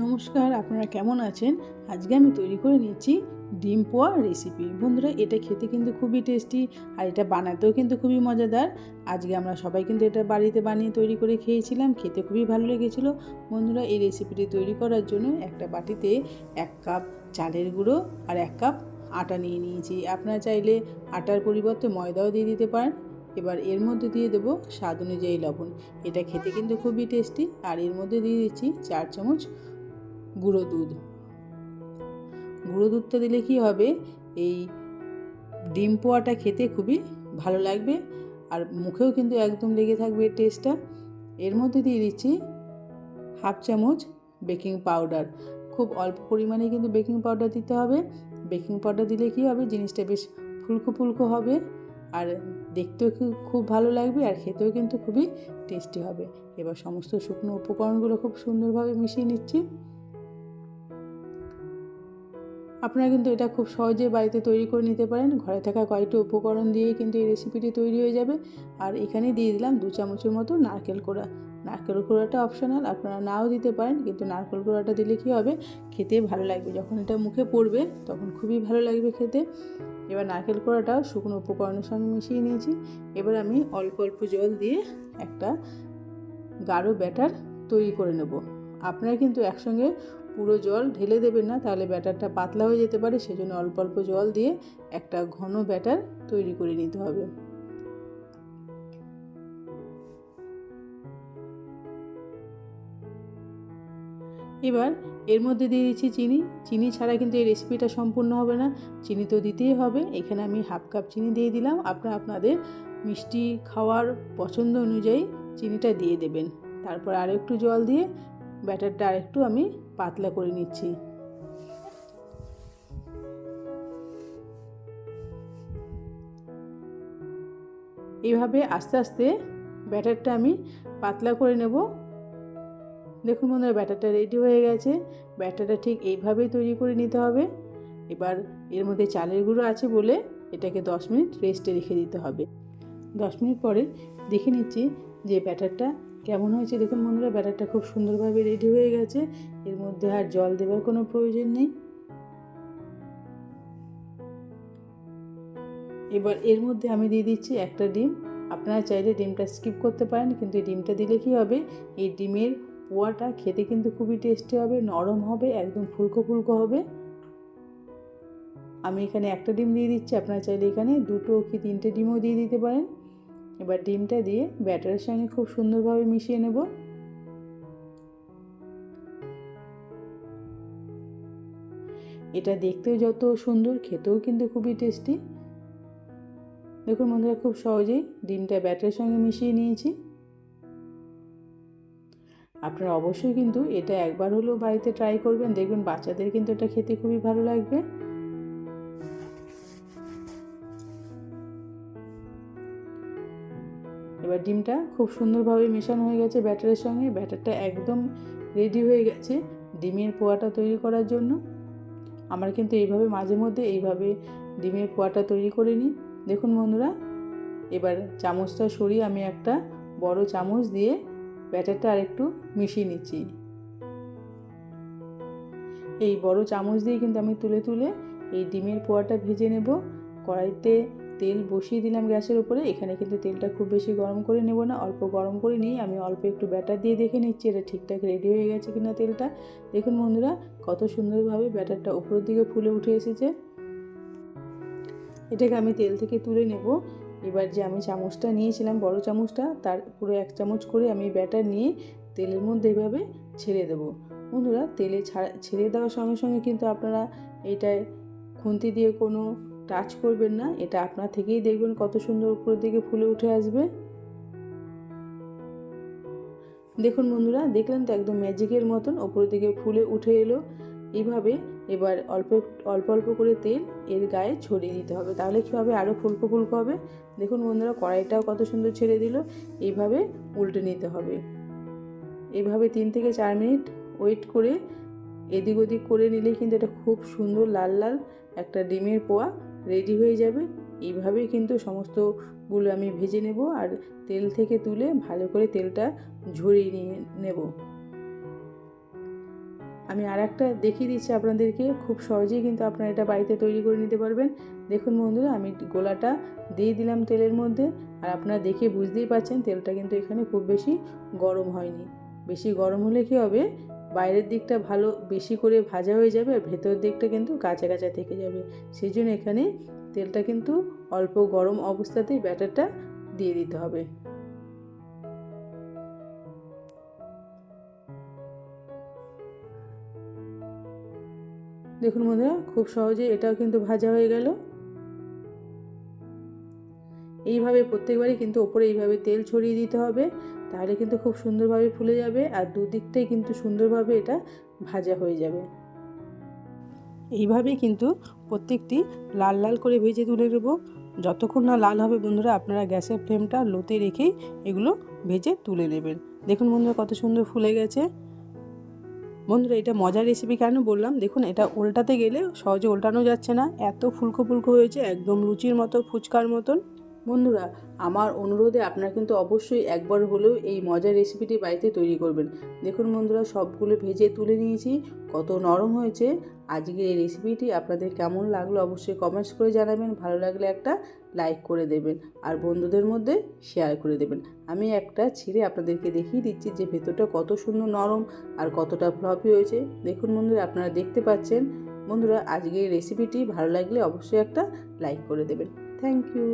নমস্কার, আপনারা কেমন আছেন? আজকে আমি তৈরি করে নিয়েছি ডিম পোয়া রেসিপি বন্ধুরা, এটা খেতে কিন্তু খুবই টেস্টি আর এটা বানাতেও কিন্তু খুবই মজাদার। আজকে আমরা সবাই কিন্তু এটা বাড়িতে বানিয়ে তৈরি করে খেয়েছিলাম, খেতে খুবই ভালো লেগেছিল। বন্ধুরা, এই রেসিপিটি তৈরি করার জন্য একটা বাটিতে এক কাপ চালের গুঁড়ো আর এক কাপ আটা নিয়ে নিয়েছি। আপনারা চাইলে আটার পরিবর্তে ময়দাও দিয়ে দিতে পারেন। এবার এর মধ্যে দিয়ে দেবো স্বাদ অনুযায়ী লবণ। এটা খেতে কিন্তু খুবই টেস্টি আর এর মধ্যে দিয়ে দিচ্ছি চার চামচ গুঁড়ো দুধ। গুঁড়ো দুধটা দিলে কি হবে? এই ডিম পোয়াটা খেতে খুবই ভালো লাগবে আর মুখেও কিন্তু একদম লেগে থাকবে টেস্টটা এর মধ্যে দিয়ে দিচ্ছি হাফ চামচ বেকিং পাউডার। খুব অল্প পরিমাণে কিন্তু বেকিং পাউডার দিতে হবে। বেকিং পাউডার দিলে কি হবে? জিনিসটা বেশ ফুলকো ফুলকো হবে আর দেখতেও খুব ভালো লাগবে আর খেতেও কিন্তু খুবই টেস্টি হবে। এবার সমস্ত শুকনো উপকরণগুলো খুব সুন্দরভাবে মিশিয়ে নিচ্ছি। আপনারা কিন্তু এটা খুব সহজে বাড়িতে তৈরি করে নিতে পারেন। ঘরে থাকা কয়েকটি উপকরণ দিয়ে কিন্তু এই রেসিপিটি তৈরি হয়ে যাবে। আর এখানে দিয়ে দিলাম দু চামচের মতো নারকেল কোড়া। নারকেল কোড়াটা অপশনাল আপনারা নাও দিতে পারেন, কিন্তু নারকেল কোড়াটা দিলে কী হবে? খেতে ভালো লাগবে। যখন এটা মুখে পড়বে, তখন খুবই ভালো লাগবে খেতে। এবার নারকেল কোড়াটাও শুকনো উপকরণের সঙ্গে মিশিয়ে নিয়েছি। এবার আমি অল্প অল্প জল দিয়ে একটা গাঢ় ব্যাটার তৈরি করে নেব। আপনারা কিন্তু একসঙ্গে পুরো জল ঢেলে দেবেন না, তাহলে ব্যাটারটা পাতলা হয়ে যেতে পারে, সেজন্য অল্প অল্প জল দিয়ে একটা ঘন ব্যাটার তৈরি করে নিতে হবে। এবার এর মধ্যে দিয়ে দিচ্ছি চিনি। চিনি ছাড়া কিন্তু এই রেসিপিটা সম্পূর্ণ হবে না, চিনি তো দিতেই হবে। এখানে আমি হাফ কাপ চিনি দিয়ে দিলাম। আপনারা আপনাদের মিষ্টি খাওয়ার পছন্দ অনুযায়ী চিনিটা দিয়ে দেবেন। তারপর আর একটু জল দিয়ে ব্যাটারটা আর একটু আমি পাতলা করে নিচ্ছি। এইভাবে আস্তে আস্তে ব্যাটারটা আমি পাতলা করে নেব। দেখুন বন্ধুরা, ব্যাটারটা রেডি হয়ে গেছে। ব্যাটারটা ঠিক এইভাবেই তৈরি করে নিতে হবে। এবার এর মধ্যে চালের গুঁড়ো আছে বলে এটাকে দশ মিনিট রেস্টে রেখে দিতে হবে। দশ মিনিট পরে দেখে নিচ্ছি যে ব্যাটারটা কেমন হয়েছে? দেখুন বন্ধুরা, ব্যাটারটা খুব সুন্দরভাবে রেডি হয়ে গেছে। এর মধ্যে আর জল দেবার কোনো প্রয়োজন নেই। এবার এর মধ্যে আমি দিয়ে দিচ্ছি একটা ডিম। আপনারা চাইলে ডিমটা স্কিপ করতে পারেন, কিন্তু এই ডিমটা দিলে কি হবে? এই ডিমের পোয়াটা খেতে কিন্তু খুবই টেস্টি হবে, নরম হবে, একদম ফুলকো ফুলকো হবে। আমি এখানে একটা ডিম দিয়ে দিচ্ছি। আপনারা চাইলে এখানে দুটো কি তিনটে ডিমও দিয়ে দিতে পারেন। এবার ডিমটা দিয়ে ব্যাটারের সঙ্গে খুব সুন্দরভাবে মিশিয়ে নেব। এটা দেখতেও যত সুন্দর, খেতেও কিন্তু খুবই টেস্টি। দেখুন বন্ধুরা, খুব সহজেই ডিমটা ব্যাটারের সঙ্গে মিশিয়ে নিয়েছি। আপনারা অবশ্যই কিন্তু এটা একবার হলেও বাড়িতে ট্রাই করবেন। দেখবেন বাচ্চাদের কিন্তু এটা খেতে খুবই ভালো লাগবে। এবার ডিমটা খুব সুন্দরভাবে মেশানো হয়ে গেছে ব্যাটারের সঙ্গে। ব্যাটারটা একদম রেডি হয়ে গেছে ডিমের পোয়াটা তৈরি করার জন্য। আমরা কিন্তু এইভাবে মাঝে মধ্যে এইভাবে ডিমের পোয়াটা তৈরি করে নিই। দেখুন বন্ধুরা, এবার চামচটা সরিয়ে আমি একটা বড় চামচ দিয়ে ব্যাটারটা আরেকটু মিশিয়ে নিচ্ছি। এই বড় চামচ দিয়ে কিন্তু আমি তুলে তুলে এই ডিমের পোয়াটা ভেজে নেব। কড়াইতে তেল বসিয়ে দিলাম গ্যাসের উপরে। এখানে কিন্তু তেলটা খুব বেশি গরম করে নেব না। অল্প গরম করে নিই আমি অল্প একটু ব্যাটার দিয়ে দেখে নিচ্ছি, এটা ঠিকঠাক রেডি হয়ে গেছে কিনা তেলটা। দেখুন বন্ধুরা, কত সুন্দরভাবে ব্যাটারটা উপরের দিকে ফুলে উঠে এসেছে। এটাকে আমি তেল থেকে তুলে নেব। এবার যে আমি চামচটা নিয়েছিলাম, বড় চামচটা, তার পুরো এক চামচ করে আমি ব্যাটার নিয়ে তেলের মধ্যে এভাবে ছেড়ে দেবো। বন্ধুরা, তেলে ছাড়া ছেড়ে দেওয়ার সঙ্গে সঙ্গে কিন্তু আপনারা এটায় খুন্তি দিয়ে কোনো টাচ করবেন না, এটা আপনার থেকেই দেখবেন কত সুন্দর উপরের দিকে ফুলে উঠে আসবে। দেখুন বন্ধুরা, দেখলেন তো একদম ম্যাজিকের মতন ওপরের দিকে ফুলে উঠে এলো। এইভাবে এবার অল্প অল্প অল্প করে তেল এর গায়ে ছড়িয়ে দিতে হবে। তাহলে কী হবে? আরও ফুলকো ফুলকো হবে। দেখুন বন্ধুরা, কড়াইটাও কত সুন্দর ছেড়ে দিল। এইভাবে উল্টে নিতে হবে। এইভাবে তিন থেকে চার মিনিট ওয়েট করে এদিক ওদিক করে নিলে কিন্তু এটা খুব সুন্দর লাল লাল একটা ডিমের পোয়া রেডি হয়ে যাবে। এইভাবেই কিন্তু সমস্তগুলো আমি ভেজে নেব আর তেল থেকে তুলে ভালো করে তেলটা ঝরিয়ে নিয়ে নেব। আমি আর একটা দেখিয়ে দিচ্ছি আপনাদেরকে, খুব সহজেই কিন্তু আপনারা এটা বাড়িতে তৈরি করে নিতে পারবেন। দেখুন বন্ধুরা, আমি গোলাটা দিয়ে দিলাম তেলের মধ্যে আর আপনারা দেখে বুঝতেই পারছেন তেলটা কিন্তু এখানে খুব বেশি গরম হয়নি। বেশি গরম হলে কী হবে? বাইরের দিকটা ভালো বেশি করে ভাজা হয়ে যাবে, আর ভেতর দিকটা কিন্তু কাঁচা কাঁচা থেকে যাবে। সেই জন্য এখানে তেলটা কিন্তু অল্প গরম অবস্থাতেই ব্যাটারটা দিয়ে দিতে হবে। দেখুন বন্ধুরা, খুব সহজে এটাও কিন্তু ভাজা হয়ে গেল। এইভাবে প্রত্যেকবারই কিন্তু ওপরে এইভাবে তেল ছড়িয়ে দিতে হবে। তাহলে কিন্তু খুব সুন্দরভাবে ফুলে যাবে আর দুদিকটাই কিন্তু সুন্দরভাবে এটা ভাজা হয়ে যাবে। এইভাবেই কিন্তু প্রত্যেকটি লাল লাল করে ভেজে তুলে নেব। যতক্ষণ না লাল হবে বন্ধুরা, আপনারা গ্যাসের ফ্লেমটা লোতে রেখেই এগুলো ভেজে তুলে নেবেন। দেখুন বন্ধুরা কত সুন্দর ফুলে গেছে। বন্ধুরা, এটা মজার রেসিপি কেন বললাম? দেখুন, এটা উল্টাতে গেলে সহজে উল্টানো যাচ্ছে না। এত ফুলকো ফুলকো হয়েছে, একদম লুচির মতো, ফুচকার মতন। বন্ধুরা, আমার অনুরোধে আপনারা কিন্তু অবশ্যই একবার হলেও এই মজার রেসিপিটি বাড়িতে তৈরি করবেন। দেখুন বন্ধুরা, সবগুলো ভেজে তুলে নিয়েছি, কত নরম হয়েছে। আজকের এই রেসিপিটি আপনাদের কেমন লাগল অবশ্যই কমেন্টস করে জানাবেন, ভালো লাগলে একটা লাইক করে দেবেন আর বন্ধুদের মধ্যে শেয়ার করে দেবেন। আমি একটা ছিঁড়ে আপনাদেরকে দেখিয়ে দিচ্ছি যে ভেতরটা কত সুন্দর নরম আর কতটা ফ্লপি হয়েছে। দেখুন বন্ধুরা, আপনারা দেখতে পাচ্ছেন। বন্ধুরা, আজকের রেসিপিটি ভালো লাগলে অবশ্যই একটা লাইক করে দেবেন। Thank you